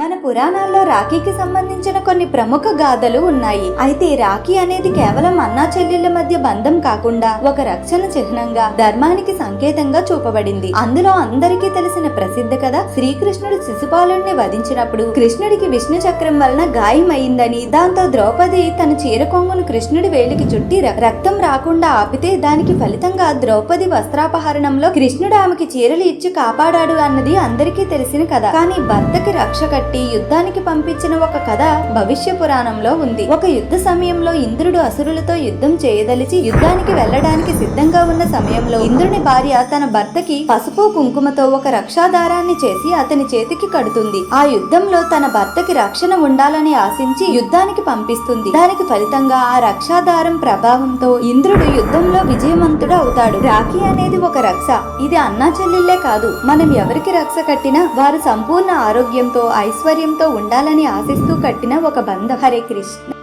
మన పురాణాల్లో రాఖీకి సంబంధించిన కొన్ని ప్రముఖ గాథలు ఉన్నాయి. అయితే రాఖీ అనేది కేవలం అన్నా చెల్లెళ్ళ మధ్య బంధం కాకుండా ఒక రక్షణ చిహ్నంగా ధర్మానికి సంకేతంగా చూపబడింది. అందులో అందరికీ తెలిసిన ప్రసిద్ధ కథ శ్రీకృష్ణుడు శిశుపాలుణ్ణి వధించినప్పుడు కృష్ణుడికి విష్ణు చక్రం వలన గాయం అయిందని దాంతో ద్రౌపది తన చీర కొంగును కృష్ణుడి వేలికి చుట్టి రక్తం రాకుండా ఆపితే దానికి ఫలితంగా ద్రౌపది వస్త్రాపహరణంలో కృష్ణుడు ఆమెకి చీరలు ఇచ్చి కాపాడాడు అన్నది అందరికీ తెలిసిన కథ. కానీ భర్తకి రక్ష కట్టి యుద్ధానికి పంపించిన ఒక కథ భవిష్య పురాణంలో ఉంది. ఒక యుద్ధ సమయంలో ఇంద్రుడు అసురులతో యుద్ధం చేయదలిచి యుద్ధానికి వెళ్ళడానికి సిద్ధంగా ఉన్న సమయంలో ఇంద్రుని భార్య తన భర్తకి పసుపు కుంకుమతో ఒక రక్షాదారాన్ని చేసి అతని చేతికి కడుతుంది. ఆ యుద్ధంలో తన భర్తకి రక్షణ ఉండాలని ఆశించి యుద్ధానికి పంపిస్తుంది. దానికి ఫలితంగా ఆ రక్షాదారం ప్రభావంతో ఇంద్రుడు యుద్ధంలో విజయవంతుడు అవుతాడు. రాఖీ అనేది ఒక రక్ష. ఇది అన్నా చెల్లెళ్ళే కాదు. మనం ఎవరికి రక్ష కట్టినా వారు సంపూర్ణ ఆరోగ్యంతో ఐశ్వర్యంతో ఉండాలని ఆశిస్తూ కట్టిన ఒక బంధం. హరే కృష్ణ.